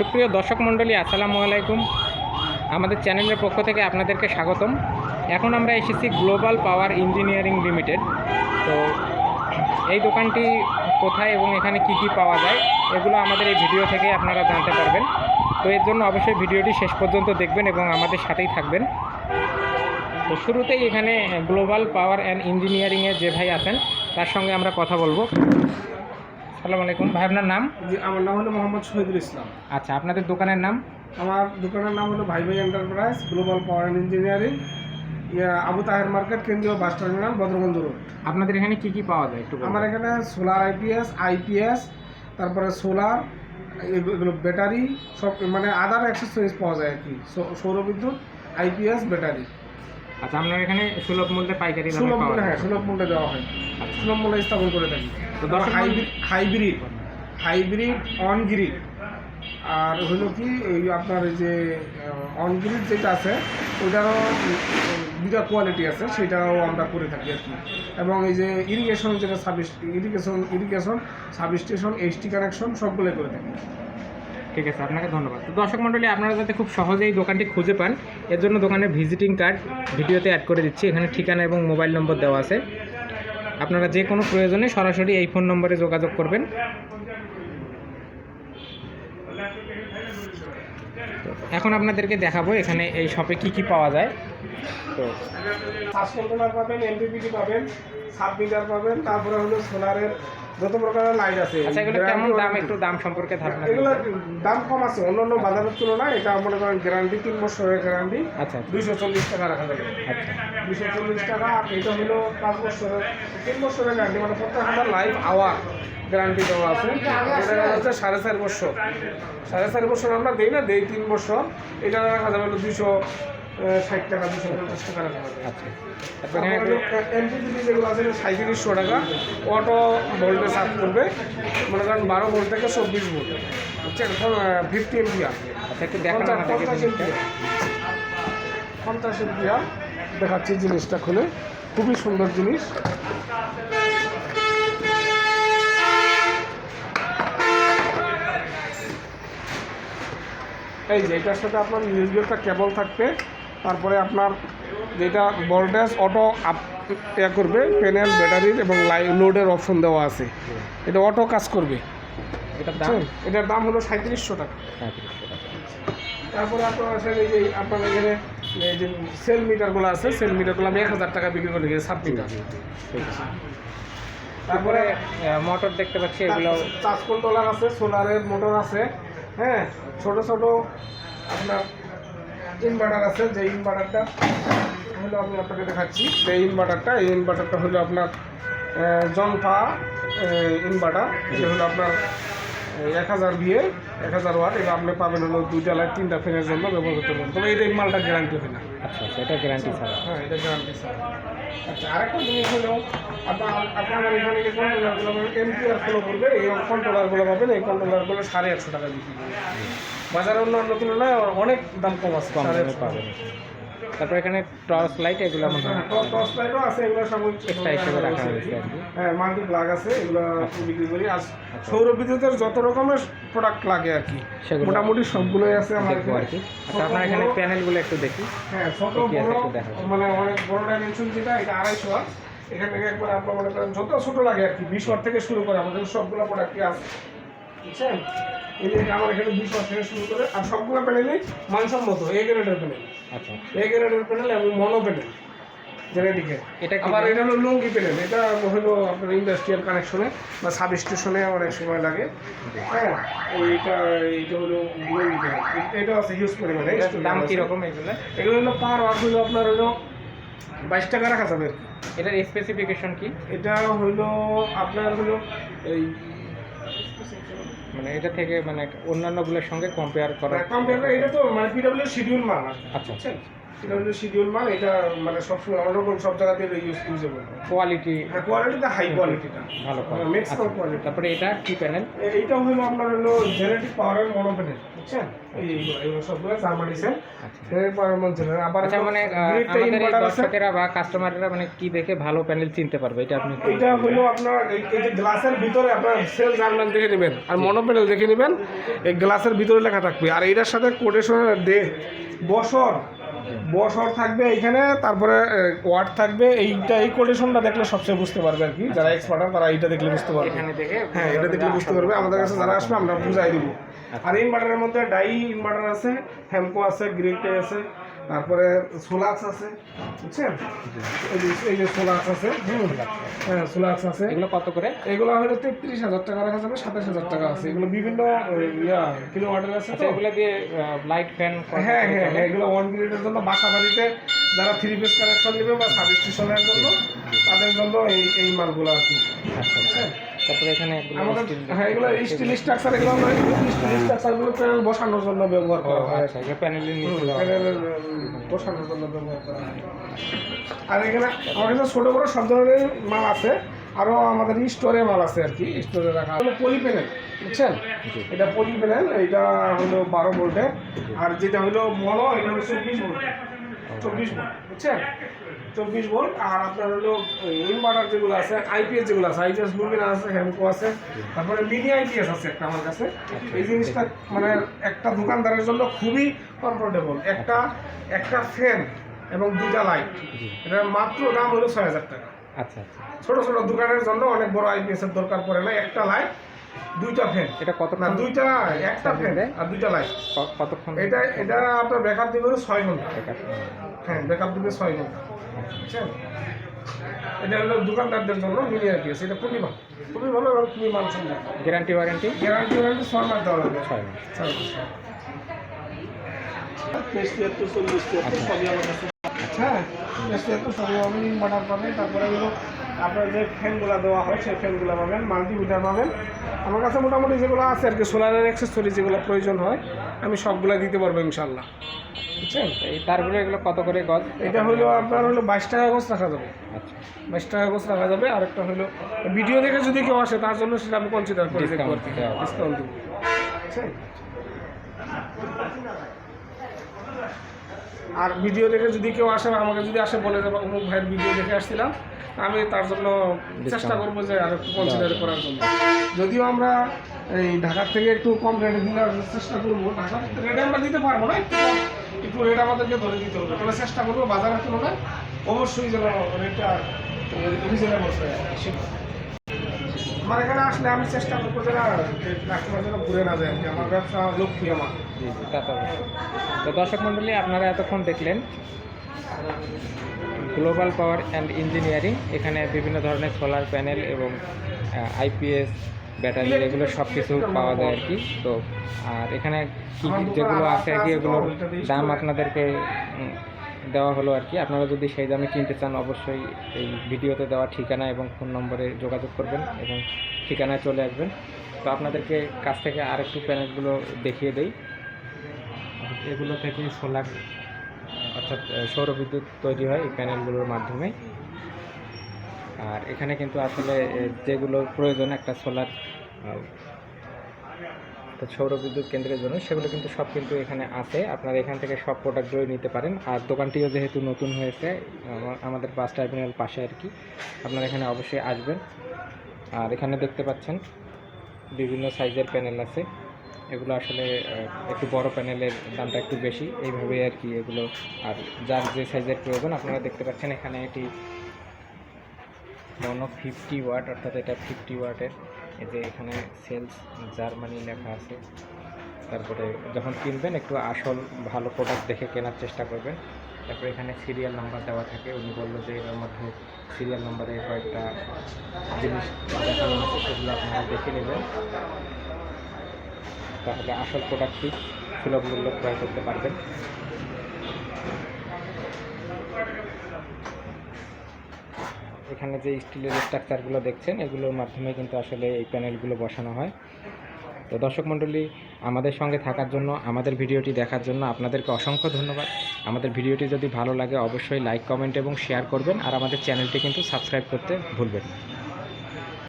সুপ্রিয় দর্শক মণ্ডলী, আসসালামু আলাইকুম। আমাদের চ্যানেলের পক্ষ থেকে আপনাদেরকে স্বাগতম। এখন আমরা এসেছি গ্লোবাল পাওয়ার ইঞ্জিনিয়ারিং লিমিটেড। তো এই দোকানটি কোথায় এবং এখানে কি কি পাওয়া যায়, এগুলো আমাদের এই ভিডিও থেকে আপনারা জানতে পারবেন। তো এর জন্য অবশ্যই ভিডিওটি শেষ পর্যন্ত দেখবেন এবং আমাদের সাথেই থাকবেন। তো শুরুতেই এখানে গ্লোবাল পাওয়ার অ্যান্ড ইঞ্জিনিয়ারিংয়ের যে ভাই আছেন, তার সঙ্গে আমরা কথা বলব। আসসালামু আলাইকুম। ভাই আপনার নাম? জি আমার নাম হলো মোহাম্মদ শহীদুল ইসলাম। আচ্ছা আপনাদের দোকানের নাম? আমার দোকানের নাম হলো Bhai Bhai enterprise global power and engineering Abu Taher market কেন্দ্রীয় বাস টার্মিনাল বদ্রগঞ্জ রোড। আপনাদের এখানে কি কি পাওয়া যায় একটু আমার এখানে সোলার আইপিএস আইপিএস তারপরে সোলার এগুলো ব্যাটারি সব মানে আদার অ্যাক্সেসরিজ পাওয়া যায় আর কি। সৌরবিদ্যুৎ আইপিএস ব্যাটারি। আচ্ছা আপনার এখানে সুলভ মূল্যে পাইকারি সুলভ মূল্যে হ্যাঁ সুলভ মূল্যে দেওয়া হয়। আচ্ছা। সুলভ মূল্যে স্থাপন করে থাকি। তো দর্শক hybrid hybrid hybrid on grid. আর হলো কি এই আপনার এই যে অন গ্রিড যেটা আছে ওইটারও দুটা কোয়ালিটি আছে সেটাও আমরা করে থাকি আর কি। এবং এই যে ইরিগেশন যেটা sub irrigation irrigation sub station HT connection সবগুলোই করে থাকি। ঠিক আছে, আপনাকে ধন্যবাদ। তো দর্শক মণ্ডলী, আপনারা যাতে খুব সহজেই দোকানটি খুঁজে পান, এর জন্য দোকানের ভিজিটিং কার্ড ভিডিওতে অ্যাড করে দিচ্ছি। এখানে ঠিকানা এবং মোবাইল নম্বর দেওয়া আছে। আপনারা যে কোনো প্রয়োজনে সরাসরি এই ফোন নম্বরে যোগাযোগ করবেন। এখন আপনাদেরকে দেখাবো এখানে এই শপে কি কি পাওয়া যায়। তো কন্ট্রোলার পাবেন এলপিপিটি পাবেন সাব মিটার পাবেন তারপরে হলো সোলারের যত প্রকারের লাইট আছে আচ্ছা এগুলো কেমন দাম একটু দাম সম্পর্কে ধারণা এগুলো দাম কম আছে অন্য অন্য বাজারের তুলনায় এটা মনে করেন গ্যারান্টি তিন বছরের গ্যারান্টি আচ্ছা দুইশো চল্লিশ টাকা রাখা যাবে। আচ্ছা। দুইশো চল্লিশ টাকা আর এটা হলো পাঁচ বছরের তিন বছরের গ্যারান্টি মানে পঞ্চাশ হাজার লাইফ আওয়ার গ্যারান্টি দেওয়া আছে। এটা হচ্ছে সাড়ে চার বছর। সাড়ে চার বছর আমরা দেই না দেই তিন বছর। এটা রাখা যাবে হলো দুইশো ষাট টাকা দুশো পঞ্চাশ টাকা রাখা যাবে। আচ্ছা। যেগুলো আছে সাঁত্রিশশো টাকা। অটো ভোল্টেজ আপ করবে। মনে করেন বারো ভোল্ট থেকে চব্বিশ ভোল্ট। বুঝছেন? ফিফটি দেখান পঞ্চাশ। এমপিআর পঞ্চাশ দেখাচ্ছি জিনিসটা খুলে। খুবই সুন্দর জিনিস। এই যে এটার সাথে আপনার ইউএসবি একটা কেবল থাকবে। তারপরে আপনার যেটা ভোল্টেজ অটো আপ ইয়া করবে প্যানেল ব্যাটারির এবং লাই লোডের অপশন দেওয়া আছে। এটা অটো কাজ করবে। এটার দাম? এটার দাম হলো সাঁত্রিশশো টাকা। তারপরে আপনার আছে এই যে আপনার এখানে এই যে সেল মিটারগুলো আছে সেল মিটারগুলো আমি এক হাজার টাকা বিক্রি করে দিয়েছি সাত মিটার তারপরে মোটর দেখতে পাচ্ছি এগুলো চার্জ কন্ট্রোলার আছে সোলারের মোটর আছে। হ্যাঁ ছোট ছোট আপনার ইনভার্টার আছে, যে ইনভার্টারটা হলো আমি আপনাকে দেখাচ্ছি। যে ইনভার্টারটা এই ইনভার্টারটা হলো আপনার জনফা ইনভার্টার এটা হলো আপনার এক হাজার বিয়ে এক হাজার ওয়াট এটা আপনি পাবেন হলো দুইটা লাইট তিনটা ফ্যানের জন্য ব্যবহার করতে পারবেন। তবে এটা মালটা গ্যারান্টি হয় না। আচ্ছা আচ্ছা এটা গ্যারান্টি ছাড়া। হ্যাঁ এটা গ্যারান্টি স্যার আচ্ছা আরেকটা জিনিস হলো আপনার এখানে যে কন্ট্রোলারগুলো এমপিআর ফলো করবে এই কন্ট্রোলারগুলো পাবেন এই কন্ট্রোলারগুলো সাড়ে আটশো টাকা বিক্রি করবে বাজারে অন্য অন্য তুলনায় অনেক দাম কম আছে সাড়ে আটশো পাবেন। তারপর এখানে টর্চ লাইট এগুলো হয়। টর্চ লাইটও আছে এগুলো সব এক্সট্রা হিসেবে রাখা হয়েছে হ্যাঁ মাল্টি প্লাগ আছে এগুলো বিক্রি করি। আর সৌর বিদ্যুতের যত রকমের প্রোডাক্ট লাগে আর কি মোটামুটি সবগুলোই আছে আমার দেখব আর কি। আচ্ছা আপনার এখানে প্যানেলগুলো একটু দেখি। হ্যাঁ ছোট বড় একটু। মানে অনেক বড় ডাইমেনশন যেটা এটা আড়াইশো ওয়াট এখান থেকে একবার আপনার মনে করেন যত ছোট লাগে আর কি বিশ ওয়াট থেকে শুরু করে আমাদের সবগুলো প্রোডাক্টই আছে। বুঝছেন এই যে আমার এখানে বিশ ওয়াট থেকে শুরু করে আর সবগুলো প্যানেলই মানসম্মত এ গ্রেডের প্যানেল আচ্ছা। এ গ্রেডের প্যানেল এবং মনো প্যানেল জেনেটিকে এটা আবার এটা হলো লুঙ্গি প্যানেল এটা হলো আপনার ইন্ডাস্ট্রিয়াল কানেকশনে বা সাব স্টেশনে অনেক সময় লাগে। হ্যাঁ এইটা এইটা হলো লুঙ্গি প্যানেল এটা আছে হিউজ পরিমাণে। এটার দাম কীরকম এগুলো? এগুলো হলো পার ওয়াট হলো আপনার হলো বাইশ টাকা রাখা যাবে। এটার স্পেসিফিকেশন কি? এটা হইল আপনার হলো এই মানে এটা থেকে মানে অন্যান্যগুলোর সঙ্গে কম্পেয়ার করা কম্পেয়ার এটা তো মানে পিডব্লিউ শিডিউল মাল আচ্ছা। আচ্ছা এটা হলো শিডিউল মাল এটা মানে সবসময় অন্যরকম সব জায়গাতে ইউজেবল কোয়ালিটি হ্যাঁ কোয়ালিটিটা হাই কোয়ালিটিটা ভালো ম্যাক্সিমাম কোয়ালিটি তারপরে এটা কি প্যানেল এইটা হলো আপনার হলো জেনেটিক পাওয়ারের মনোপ্যানেল বুঝছেন? এইগুলো এইগুলো সবগুলো জার্মানি সেল আচ্ছা। মনোপ্যানেল আবার আচ্ছা মানে আমাদের দর্শকেরা বা কাস্টমাররা মানে কি দেখে ভালো প্যানেল চিনতে পারবে এটা আপনি এটা হলো আপনার এই এই যে গ্লাসের ভিতরে আপনার সেল জার্মান দেখে নেবেন আর মনো প্যানেল দেখে নেবেন এই গ্লাসের ভিতরে লেখা থাকবে। আর এটার সাথে কোটেশনের ডে বছর বছর থাকবে এইখানে তারপরে ওয়ার্ড থাকবে এইটা এই কোটেশনটা দেখলে সবচেয়ে বুঝতে পারবে আর কি। যারা এক্সপার্টার তারা এইটা দেখলে বুঝতে পারবে। এখানে দেখে হ্যাঁ এটা দেখলে বুঝতে পারবে। আমাদের কাছে যারা আসবে আমরা বুঝাই দিব। আর ইনভার্টারের মধ্যে ডাই ইনভার্টার আছে হ্যামকো আছে গ্রিনটে আছে তারপরে সোলাক্স আছে বুঝছেন? এই যে এই যে সোলাক্স আছে হ্যাঁ সোলাক্স আছে। এগুলো কত করে? এগুলো হলো তেত্রিশ হাজার টাকা রাখা যাবে সাতাশ হাজার টাকা আছে। এগুলো বিভিন্ন ইয়া কিলো ওয়াটের আছে আচ্ছা তো। এগুলো দিয়ে লাইট ফ্যান হ্যাঁ হ্যাঁ হ্যাঁ এগুলো ওয়ান গ্রিডের জন্য বাসা বাড়িতে যারা থ্রি পিস কানেকশন নেবে বা সাব স্টেশনের জন্য তাদের জন্য এই এই মালগুলো আর কি। আচ্ছা আচ্ছা। তারপরে এখানে এগুলো হ্যাঁ স্টিল স্ট্রাকচার এগুলো স্টিল স্ট্রাকচারগুলো প্যানেল বসানোর জন্য ব্যবহার করা হয়। আচ্ছা প্যানেলের নিচে প্যানেলের বসানোর জন্য ব্যবহার করা হয়। আর এখানে আমার কাছে ছোটো বড়ো সব ধরনের মাল আছে। আরও আমাদের স্টোরে মাল আছে আর কি স্টোরে রাখা হলো পলি প্যানেল বুঝছেন? এটা পলি প্যানেল এটা হলো বারো ভোল্টের। আর যেটা হলো মনো এটা হলো চব্বিশ ভোল্ট চব্বিশ ভোল্ট বুঝছেন? চব্বিশ ভোল্ট আর আপনার হলো ইনভার্টার যেগুলো আছে আইপিএস যেগুলো আছে আইপিএস লুমিনা আছে হ্যামকো আছে তারপরে মিনি আইপিএস আছে একটা আমার কাছে। এই জিনিসটা মানে একটা দোকানদারের জন্য খুবই কমফোর্টেবল একটা একটা ফ্যান এবং দুটা লাইট এটার মাত্র দাম হলো ছয় হাজার টাকা। আচ্ছা আচ্ছা। ছোট ছোট দোকানের জন্য অনেক বড় আইপিএস এর দরকার পড়ে না। একটা লাইট দুইটা ফ্যান এটা কত না দুইটা একটা ফ্যান আর দুইটা লাইট কতক্ষণ এটা এটা আপনার ব্যাকআপ দিবে ছয় ঘণ্টা। হ্যাঁ ব্যাকআপ দিবে ছয় ঘণ্টা। বুঝছেন এটা হলো দোকানদারদের জন্য মিনি আইপিএস এটা খুবই ভালো। খুবই ভালো এবং খুবই মানসম্মত। গ্যারান্টি ওয়ারেন্টি গ্যারান্টি ওয়ারেন্টি ছয় মাস দেওয়া লাগবে। ছয় মাস। ছয় মাস। তিয়াত্তর চল্লিশ তিয়াত্তর সবই আমার কাছে হ্যাঁ তিয়াত্তর সবই আপনি ইনভার্টার পাবেন তারপরে হলো আপনার যে ফ্যানগুলো দেওয়া হয় সেই ফ্যানগুলো পাবেন মাল্টিমিটার পাবেন। আমার কাছে মোটামুটি যেগুলো আছে আর কি সোলারের অ্যাক্সেসরি যেগুলো প্রয়োজন হয় আমি সবগুলো দিতে পারব ইনশাল্লাহ বুঝছেন? এই তারপরে এগুলো কত করে গজ? এটা হলো আপনার হলো বাইশ টাকা গোছ রাখা যাবে। আচ্ছা। বাইশ টাকা গোছ রাখা যাবে। আর একটা হলো ভিডিও দেখে যদি কেউ আসে তার জন্য সেটা আমি কনসিডার করে। ডিসকাউন্ট দেবো। বুঝছেন? আর ভিডিও দেখে যদি কেউ আসে আমাকে যদি আসে বলে যাবে অমুক ভাইয়ের ভিডিও দেখে আসছিলাম আমি তার জন্য চেষ্টা করব যে আর একটু কনসিডার করার জন্য। যদিও আমরা এই ঢাকার থেকে একটু কম রেটে দেওয়ার চেষ্টা করব। ঢাকার রেটে আমরা দিতে পারব না। একটু একটু রেট আমাদেরকে ধরে দিতে হবে। তাহলে চেষ্টা করব বাজারের তুলনায় অবশ্যই যেন রেটটা রিজনেবল হয়। আমার এখানে আসলে আমি চেষ্টা করব যে না কাস্টমার যেন ঘুরে না যায় আমার ব্যবসা লক্ষ্মী আমার। তা দর্শক মণ্ডলী, আপনারা এতক্ষণ দেখলেন গ্লোবাল পাওয়ার অ্যান্ড ইঞ্জিনিয়ারিং, এখানে বিভিন্ন ধরনের সোলার প্যানেল এবং আইপিএস, ব্যাটারি, এগুলো সব কিছু পাওয়া যায় আর কি। তো, আর এখানে কী কী যেগুলো আছে আর কি, এগুলোর দাম আপনাদেরকে দেওয়া হলো আর কি। আপনারা যদি সেই দামে কিনতে চান, অবশ্যই এই ভিডিওতে দেওয়া ঠিকানা এবং ফোন নম্বরে যোগাযোগ করবেন এবং ঠিকানায় চলে আসবেন। তো আপনাদেরকে কাছ থেকে আরেকটু প্যানেলগুলো দেখিয়ে দেই। এগুলো থেকে সোলার অর্থাৎ সৌরবিদ্যুৎ তৈরি হয় এই প্যানেলগুলোর মাধ্যমে। আর এখানে কিন্তু আসলে যেগুলো প্রয়োজন একটা সোলার সৌরবিদ্যুৎ কেন্দ্রের জন্য, সেগুলো কিন্তু সব কিন্তু এখানে আছে। আপনারা এখান থেকে সব প্রোডাক্টগুলোই নিতে পারেন। আর দোকানটিও যেহেতু নতুন হয়েছে আমাদের বাস টার্মিনাল পাশে আর কি, আপনারা এখানে অবশ্যই আসবেন। আর এখানে দেখতে পাচ্ছেন, বিভিন্ন সাইজের প্যানেল আছে। এগুলো আসলে একটু বড় প্যানেলের দামটা একটু বেশি। এইভাবেই আর কি এগুলো, আর যার যে সাইজের প্রয়োজন, আপনারা দেখতে পাচ্ছেন এখানে এটি মনো ফিফটি ওয়াট অর্থাৎ এটা ফিফটি ওয়াটের এই যে এখানে সেলস জার্মানি লেখা আছে। তারপরে যখন কিনবেন, একটু আসল ভালো প্রোডাক্ট দেখে কেনার চেষ্টা করবেন। তারপরে এখানে সিরিয়াল নাম্বার দেওয়া থাকে। উনি বলল যে এর মধ্যে সিরিয়াল নাম্বারে কয়েকটা জিনিস দেখানো আছে, সেগুলো আপনারা দেখে নেবেন। তাহলে আসল প্রোডাক্টটি সুলভ মূল্য ক্রয় করতে পারবেন। এখানে যে স্টিলের স্ট্রাকচারগুলো দেখছেন, এগুলোর মাধ্যমে কিন্তু আসলে এই প্যানেলগুলো বসানো হয়। তো দর্শক মণ্ডলী, আমাদের সঙ্গে থাকার জন্য, আমাদের ভিডিওটি দেখার জন্য আপনাদেরকে অসংখ্য ধন্যবাদ। আমাদের ভিডিওটি যদি ভালো লাগে, অবশ্যই লাইক কমেন্ট এবং শেয়ার করবেন। আর আমাদের চ্যানেলটি কিন্তু সাবস্ক্রাইব করতে ভুলবেন না।